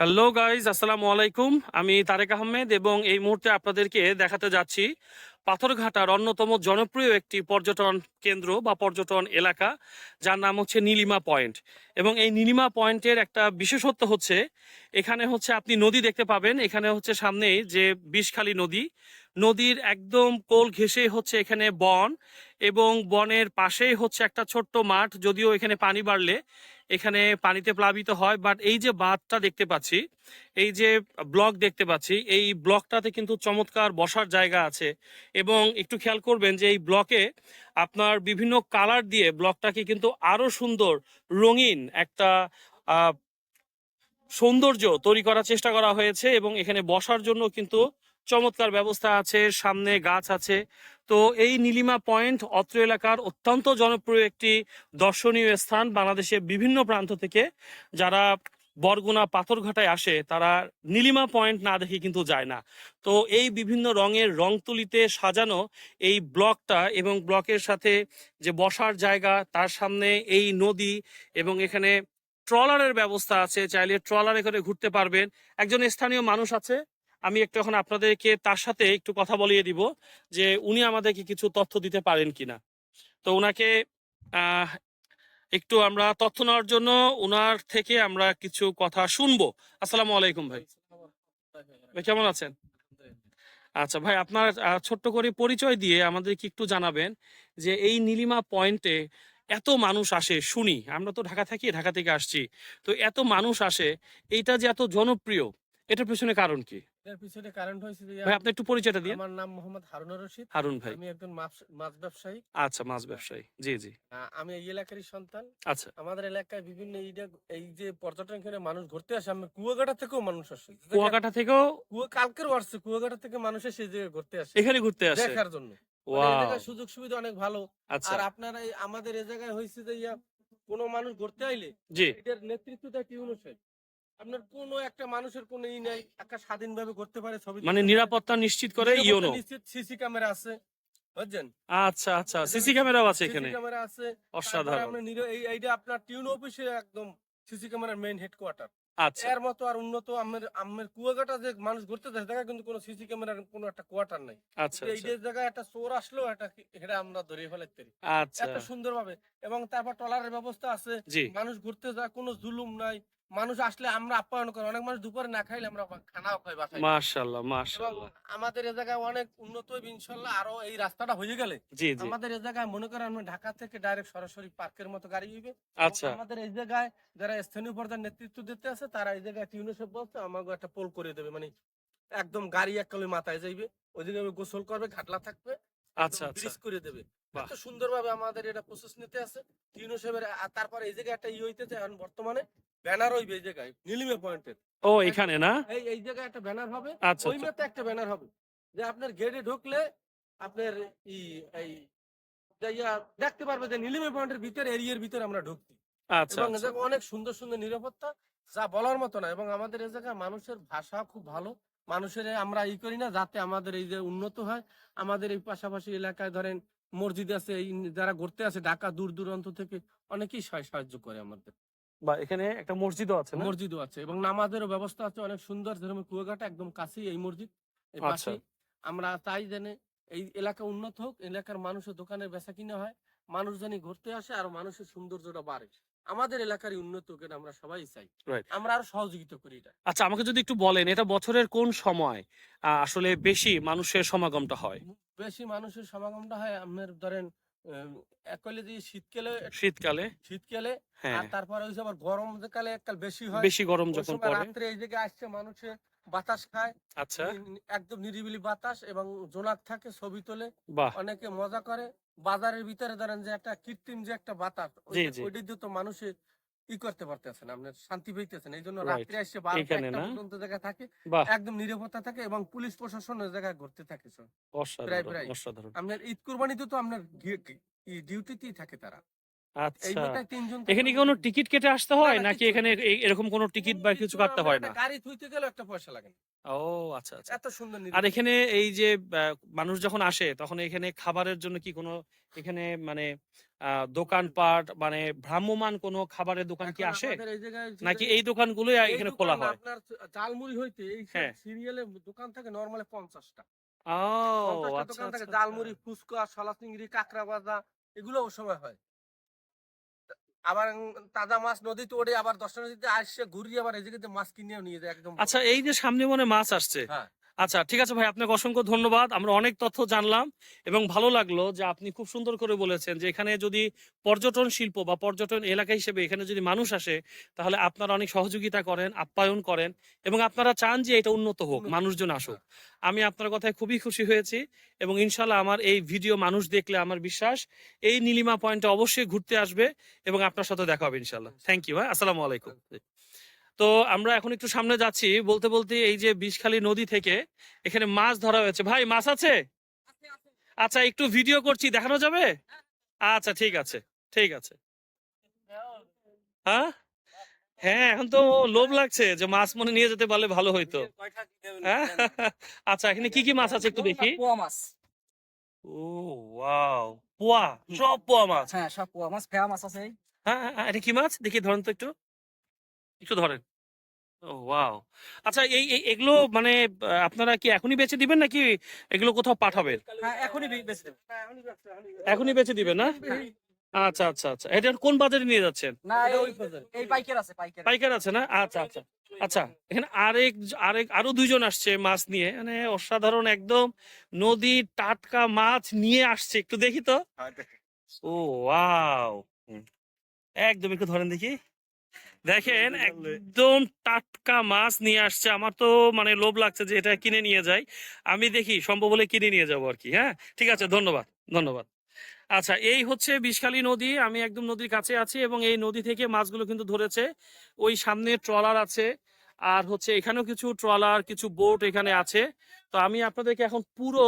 Hello guys আসসালামু আলাইকুম আমি তারেক আহমেদ এবং এই মুহূর্তে আপনাদেরকে দেখাতে যাচ্ছি পাথরঘাটার অন্যতম জনপ্রিয় একটি পর্যটন কেন্দ্র বা পর্যটন এলাকা, যার নাম হচ্ছে নীলিমা পয়েন্ট। এবং এই নীলিমা পয়েন্টের একটা বিশেষত্ব হচ্ছে, এখানে হচ্ছে আপনি নদী দেখতে পাবেন। এখানে হচ্ছে সামনেই যে বিষখালী নদী নদীর একদম কোল ঘেঁষে হচ্ছে এখানে বন এবং বনের পাশেই হচ্ছে একটা ছোট্ট মাঠ, যদিও এখানে পানি বাড়লে এখানে পানিতে প্লাবিত হয়। বাট এই যে বাঁধটা দেখতে পাচ্ছি, এই যে ব্লক দেখতে পাচ্ছি, এই ব্লকটাতে কিন্তু চমৎকার বসার জায়গা আছে। এবং একটু খেয়াল করবেন যে এই ব্লকে আপনার বিভিন্ন কালার দিয়ে ব্লকটাকে কিন্তু আরও সুন্দর রঙিন একটা সৌন্দর্য তৈরি করার চেষ্টা করা হয়েছে এবং এখানে বসার জন্য কিন্তু চমৎকার ব্যবস্থা আছে, সামনে গাছ আছে। তো এই নীলিমা পয়েন্ট অত্র এলাকার অত্যন্ত জনপ্রিয় একটি দর্শনীয় স্থান বাংলাদেশের বিভিন্ন প্রান্ত থেকে। যারা বরগুনা পাথরঘাটায় আসে, তারা নীলিমা পয়েন্ট না দেখে কিন্তু যায় না। তো এই বিভিন্ন রঙের রং তুলিতে সাজানো এই ব্লকটা এবং ব্লকের সাথে যে বসার জায়গা, তার সামনে এই নদী এবং এখানে ট্রলারের ব্যবস্থা আছে। চাইলে ট্রলারে করে ঘুরতে পারবেন। একজন স্থানীয় মানুষ আছে আমি একটু এখন আপনাদেরকে তার সাথে একটু কথা বলিয়ে দিব যে উনি আমাদেরকে কিছু তথ্য দিতে পারেন কিনা। তো ওনাকে একটু আমরা তথ্য নেওয়ার জন্য ওনার থেকে আমরা কিছু কথা শুনব। আসসালামু আলাইকুম ভাই। কেমন আছেন? আচ্ছা ভাই, আপনার ছোট্ট করে পরিচয় দিয়ে আমাদেরকে একটু জানাবেন যে এই নীলিমা পয়েন্টে এত মানুষ আসে, শুনি। আমরা তো ঢাকা থাকি, ঢাকা থেকে আসছি। তো এত মানুষ আসে, এইটা যে এত জনপ্রিয় এটার পেছনে কারণ কি? এর পিছনে কারণ হয়েছে যে ভাই আপনি একটু পরিচয়টা দিন। আমার নাম মোহাম্মদ হারুনুর রশিদ। হারুন ভাই। আমি একজন মাছ- মাছ ব্যবসায়ী। আচ্ছা মাছ ব্যবসায়ী। জি জি। আমি এই এলাকারই সন্তান। আচ্ছা। আমাদের এলাকায় বিভিন্ন এই যে পর্যটন কেন্দ্রে মানুষ ঘুরতে আসে আমি কুয়াকাটা থেকেও মানুষ আসে। কুয়াকাটা থেকেও? কুয়া কালকের আসছে কুয়াকাটা থেকে মানুষ এসে জায়গায় ঘুরতে আসে। এখানে ঘুরতে আসে? দেখার জন্য। মানে সুযোগ সুবিধা অনেক ভালো। আচ্ছা। আর আপনারা আমাদের এই জায়গায় হয়েছে যে ইয়া কোনো মানুষ ঘুরতে আইলে জি। এটার নেতৃত্ব দেয় টিউনো সাহেব আপনার কোনো একটা মানুষের কোনো ই নাই একটা স্বাধীনভাবে করতে পারে ছবি মানে নিরাপত্তা নিশ্চিত করে ইওনো? নিশ্চিত সিসি ক্যামেরা আছে বুঝছেন? আচ্ছা আচ্ছা সিসি ক্যামেরাও আছে এখানে। ক্যামেরা আছে অসাধারণ। এইটা আপনার টিউন অফিসে একদম সিসি ক্যামেরার মেইন হেডকোয়ার্টার আচ্ছা। এর মতো আর উন্নত আমের আমের কুয়াকাটা যে মানুষ ঘুরতে যায় দেখা কিন্তু কোনো সিসি ক্যামেরার কোনো একটা কোয়ার্টার নাই। আচ্ছা এই আচ্ছা। যে জায়গায় একটা চোর আসলো এটা এটা আমরা ধরে ফেলাইতে পারি আচ্ছা। এত সুন্দরভাবে। এবং তারপর টলারের ব্যবস্থা আছে। মানুষ ঘুরতে যায় কোনো জুলুম নাই। মানুষ আসলে আমরা আপ্যায়ন করি অনেক মানুষ দুপুরে না খাইলে আমরা খানাও খাই বাসায়। মাশাআল্লাহ মাশাআল্লাহ। আমাদের এ জায়গায় অনেক উন্নত হবে ইনশাল্লাহ আরও এই রাস্তাটা হয়ে গেলে জি জি। আমাদের এই জায়গায় মনে করেন আমরা ঢাকা থেকে ডাইরেক্ট সরাসরি পার্কের মতো গাড়ি হইবে। আচ্ছা। আমাদের এই জায়গায় যারা স্থানীয় পর্যায়ে নেতৃত্ব দিতে আছে তারা এই জায়গায় টিউনিসেপ বলছে আমাকে একটা পোল করে দেবে। মানে একদম গাড়ি এককালে মাথায় যাইবে ওই জায়গায় গোসল করবে ঘাটলা থাকবে আচ্ছা আচ্ছা। ব্রিজ করে দেবে। এত সুন্দরভাবে আমাদের এটা প্রসেস নিতে আছে। টিউনিসেপের তারপরে এই জায়গায় একটা ই হইতেছে এখন বর্তমানে ব্যানার এই জায়গায় নীলিমে পয়েন্টের ও এখানে না? এই এই জায়গায় একটা ব্যানার হবে আচ্ছা ওই আচ্ছা। মেতে একটা ব্যানার হবে। যে আপনার গেটে ঢুকলে আপনার ই এই যে ইয়া দেখতে পারবে যে নীলিমে পয়েন্টের ভিতরে এরিয়ার ভিতরে আমরা ঢুকছি। আচ্ছা এবং আচ্ছা। অনেক সুন্দর সুন্দর নিরাপত্তা যা বলার মতো না। এবং আমাদের এই জায়গায় মানুষের ভাষা খুব ভালো। মানুষের আমরা ই করি না যাতে আমাদের এই যে উন্নত হয়। আমাদের এই পাশাপাশি এলাকায় ধরেন মসজিদ আছে যারা ঘুরতে আছে ঢাকা দূর দূরান্ত থেকে অনেকেই সাহায্য করে আমাদের। বা এখানে একটা মসজিদও আছে না? মসজিদও আছে এবং নামাজেরও ব্যবস্থা আছে অনেক সুন্দর যেরকম কুয়াকাটা একদম কাছেই এই মসজিদ এই আচ্ছা। পাশেই। আমরা এই এলাকা উন্নত হোক এলাকার মানুষের দোকানে বেচা কিনা হয় মানুষ জানি ঘুরতে আসে আর মানুষের সৌন্দর্যটা বাড়ে। আমাদের এলাকারই উন্নত হোক এটা আমরা সবাই চাই। Right. আমরা আরও সহযোগিতা করি এটা। আচ্ছা আমাকে যদি একটু বলেন এটা বছরের কোন সময় আহ, আসলে বেশি মানুষের সমাগমটা হয়? বেশি মানুষের সমাগমটা হয় আপনার ধরেন শীতকালে শীতকালে? শীতকালে হ্যাঁ। আর তারপরে ওই আবার গরম এককাল বেশি হয়। বেশি গরম যখন পড়ে। রাত্রে এই জায়গায় আসছে মানুষে বাতাস খায়। আচ্ছা। একদম নিরিবিলি বাতাস এবং জোনাক থাকে ছবি তোলে। অনেকে মজা করে। বাজারের ভিতরে ধরেন যে একটা কৃত্রিম যে একটা বাতাস। ওইটা দিয়ে তো মানুষে ই করতে পারতেছেন আপনার শান্তি পেতেছেন এই জন্য রাত্রে এসে বারোটা একটা পর্যন্ত জায়গা থাকে একদম নিরাপত্তা থাকে এবং পুলিশ প্রশাসনের জায়গায় ঘুরতে থাকে প্রায় প্রায়। আপনার ঈদ কুরবানিতে তো আপনার ডিউটিতেই থাকে তারা। আচ্ছা। এখানে কি কোনো টিকিট কেটে আসতে হয়? নাকি এখানে এরকম কোনো টিকিট বা কিছু কাটতে হয় না গাড়ি গেলে একটা পয়সা লাগে ও আচ্ছা আচ্ছা। এত সুন্দর আর এখানে এই যে মানুষ যখন আসে তখন এখানে খাবারের জন্য কি কোনো এখানে মানে দোকানপাট মানে ভ্রাম্যমান কোনো খাবারের দোকান কি আসে? নাকি এই দোকানগুলোই এই এখানে খোলা হয়? আপনার জালমুড়ি হইতে এই হ্যাঁ। সিরিয়ালে দোকান থাকে নরমালি পঞ্চাশটা। ও আচ্ছা দোকান থাকে আচ্ছা, জালমুড়ি ফুচকা সলা চিংড়ি কাঁকড়া ভাজা এগুলো ওই সময় হয়। আবার তাজা মাছ নদীতে ওঠে আবার দশটা নদীতে আসছে ঘুরিয়ে আবার এই জায়গাতে মাছ কিনেও নিয়ে যায় একদম আচ্ছা এই যে সামনে মনে মাছ আসছে হ্যাঁ। আচ্ছা ঠিক আছে ভাই আপনাকে অসংখ্য ধন্যবাদ। আমরা অনেক তথ্য জানলাম এবং ভালো লাগল যে আপনি খুব সুন্দর করে বলেছেন যে এখানে যদি পর্যটন শিল্প বা পর্যটন এলাকা হিসেবে এখানে যদি মানুষ আসে তাহলে আপনারা অনেক সহযোগিতা করেন আপ্যায়ন করেন এবং আপনারা চান যে এটা উন্নত হোক মানুষজন আসুক। আমি আপনার কথায় খুবই খুশি হয়েছি এবং ইনশাল্লাহ আমার এই ভিডিও মানুষ দেখলে আমার বিশ্বাস এই নীলিমা পয়েন্টে অবশ্যই ঘুরতে আসবে এবং আপনার সাথে দেখা হবে ইনশাল্লাহ থ্যাংক ইউ হ্যাঁ আসসালামু আলাইকুম। তো আমরা এখন একটু সামনে যাচ্ছি। বলতে বলতে এই যে বিষখালী নদী থেকে এখানে মাছ ধরা হয়েছে। ভাই মাছ আছে? আচ্ছা একটু ভিডিও করছি দেখানো যাবে? আচ্ছা ঠিক আছে ঠিক আছে। হ্যাঁ? হ্যাঁ এখন তো লোভ লাগছে যে মাছ মনে নিয়ে যেতে পারলে ভালো হইতো। হ্যাঁ? আচ্ছা এখানে কি কি মাছ আছে একটু দেখি? পোয়া মাছ। ও ওয়াও পোয়া সব পোয়া মাছ। হ্যাঁ সব পোয়া মাছ ফেয়া মাছ আছে। হ্যাঁ হ্যাঁ, হ্যাঁ, এটা কি মাছ? দেখি ধরুন তো একটু। একটু ধরেন। ও ওয়াও। আচ্ছা এই এই- এগুলো মানে আপনারা কি এখনই বেচে দিবেন নাকি এগুলো কোথাও পাঠাবেন হ্যাঁ এখনই বি- বেচে দেবো। এখনই বেচে দিবেন না? আচ্ছা আচ্ছা আচ্ছা। এটা কোন বাজারে নিয়ে যাচ্ছেন? না এটা ওই বাজারে। এই পাইকার আছে পাইকার। পাইকার আছে না? আচ্ছা আচ্ছা। আচ্ছা এখানে আরেক আরেক আরও দুইজন আসছে মাছ নিয়ে। মানে অসাধারণ একদম নদীর টাটকা মাছ নিয়ে আসছে। একটু দেখি তো। ও ওয়াও। একদম একটু ধরেন দেখি। দেখেন একদম টাটকা মাছ নিয়ে আসছে। আমার তো মানে লোভ লাগছে যে এটা কিনে নিয়ে যাই। আমি দেখি সম্ভব হলে কিনে নিয়ে যাব আর কি হ্যাঁ? ঠিক আছে ধন্যবাদ ধন্যবাদ। আচ্ছা এই হচ্ছে বিষখালী নদী। আমি একদম নদীর কাছে আছি এবং এই নদী থেকে মাছগুলো কিন্তু ধরেছে। ওই সামনে ট্রলার আছে আর হচ্ছে এখানেও কিছু ট্রলার কিছু বোট এখানে আছে। তো আমি আপনাদেরকে এখন পুরো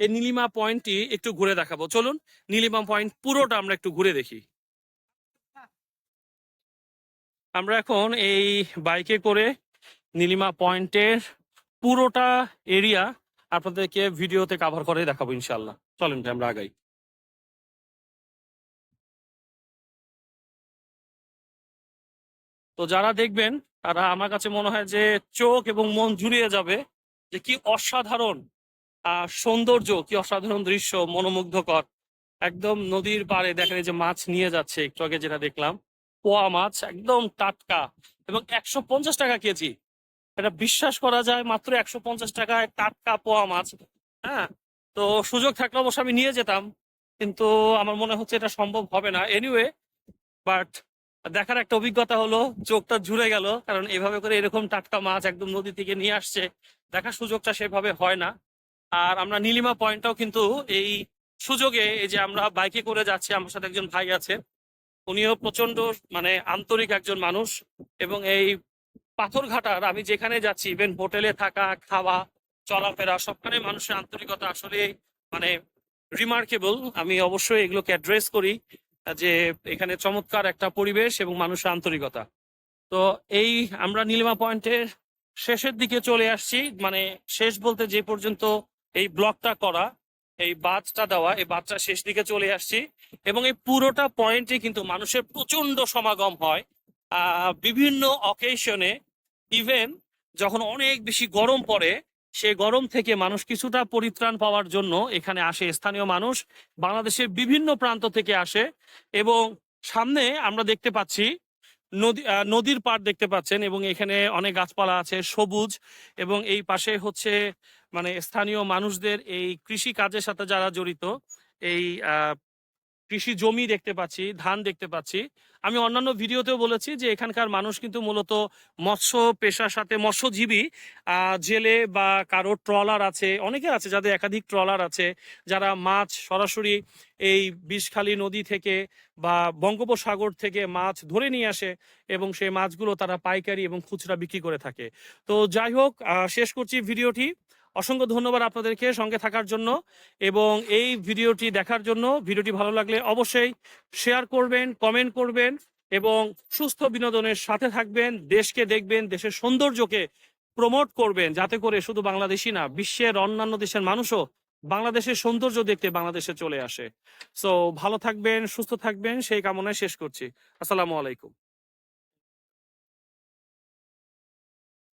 এই নীলিমা পয়েন্টটি একটু ঘুরে দেখাবো। চলুন নীলিমা পয়েন্ট পুরোটা আমরা একটু ঘুরে দেখি। আমরা এখন এই বাইকে করে নীলিমা পয়েন্টের পুরোটা এরিয়া আপনাদেরকে ভিডিওতে কাভার করে দেখাবো ইনশাল্লাহ চলেন ভাই, আমরা আগাই। তো যারা দেখবেন, তারা আমার কাছে মনে হয় যে চোখ এবং মন জুড়িয়ে যাবে যে কি অসাধারণ সৌন্দর্য, কি অসাধারণ দৃশ্য, মনোমুগ্ধকর। একদম নদীর পাড়ে দেখেন যে মাছ নিয়ে যাচ্ছে, একটু আগে যেটা দেখলাম। পোয়া মাছ একদম টাটকা এবং একশো পঞ্চাশ টাকা কেজি। এটা বিশ্বাস করা যায় মাত্র একশো পঞ্চাশ টাকায় টাটকা পোয়া মাছ। হ্যাঁ তো সুযোগ থাকলে অবশ্য আমি নিয়ে যেতাম, কিন্তু আমার মনে হচ্ছে এটা সম্ভব হবে না। এনিওয়ে বাট দেখার একটা অভিজ্ঞতা হলো, চোখটা জুড়ে গেল, কারণ এভাবে করে এরকম টাটকা মাছ একদম নদী থেকে নিয়ে আসছে, দেখার সুযোগটা সেভাবে হয় না। আর আমরা নীলিমা পয়েন্টটাও কিন্তু এই সুযোগে, এই যে আমরা বাইকে করে যাচ্ছি, আমার সাথে একজন ভাই আছে উনিও প্রচণ্ড মানে আন্তরিক একজন মানুষ এবং এই পাথরঘাটার আমি যেখানে যাচ্ছি ইভেন হোটেলে থাকা, খাওয়া, চলাফেরা, সবখানে মানুষের আন্তরিকতা আসলে মানে রিমার্কেবল আমি অবশ্যই এগুলোকে অ্যাড্রেস করি, যে এখানে চমৎকার একটা পরিবেশ এবং মানুষের আন্তরিকতা। তো এই আমরা নীলিমা পয়েন্টের শেষের দিকে চলে আসছি মানে শেষ বলতে যে পর্যন্ত এই ব্লকটা করা এই বাঁধটা দেওয়া, এই বাঁধটা শেষ দিকে চলে আসছি এবং এই পুরোটা পয়েন্টে কিন্তু মানুষের প্রচণ্ড সমাগম হয়। বিভিন্ন অকেশনে ইভেন যখন অনেক বেশি গরম পড়ে, সে গরম থেকে মানুষ কিছুটা পরিত্রাণ পাওয়ার জন্য এখানে আসে স্থানীয় মানুষ, বাংলাদেশের বিভিন্ন প্রান্ত থেকে আসে এবং সামনে আমরা দেখতে পাচ্ছি নদী নদীর পাড় দেখতে পাচ্ছেন এবং এখানে অনেক গাছপালা আছে সবুজ এবং এই পাশে হচ্ছে মানে স্থানীয় মানুষদের এই কৃষি কাজের সাথে যারা জড়িত, এই কৃষি জমি দেখতে পাচ্ছি, ধান দেখতে পাচ্ছি। আমি অন্যান্য ভিডিওতেও বলেছি যে এখানকার মানুষ কিন্তু মূলত মৎস্য পেশার সাথে মৎস্যজীবী জেলে বা কারও ট্রলার আছে, অনেকে আছে যাদের একাধিক ট্রলার আছে, যারা মাছ সরাসরি এই বিষখালী নদী থেকে বা বঙ্গোপসাগর থেকে মাছ ধরে নিয়ে আসে এবং সেই মাছগুলো তারা পাইকারি এবং খুচরা বিক্রি করে থাকে। তো যাই হোক শেষ করছি ভিডিওটি। অসংখ্য ধন্যবাদ আপনাদেরকে সঙ্গে থাকার জন্য এবং এই ভিডিওটি দেখার জন্য। ভিডিওটি ভালো লাগলে অবশ্যই শেয়ার করবেন, কমেন্ট করবেন এবং সুস্থ বিনোদনের সাথে থাকবেন, দেশকে দেখবেন, দেশের সৌন্দর্যকে প্রমোট করবেন, যাতে করে শুধু বাংলাদেশি না, বিশ্বের অন্যান্য দেশের মানুষও বাংলাদেশের সৌন্দর্য দেখতে বাংলাদেশে চলে আসে। সো ভালো থাকবেন, সুস্থ থাকবেন, সেই কামনায় শেষ করছি। আসসালামু আলাইকুম।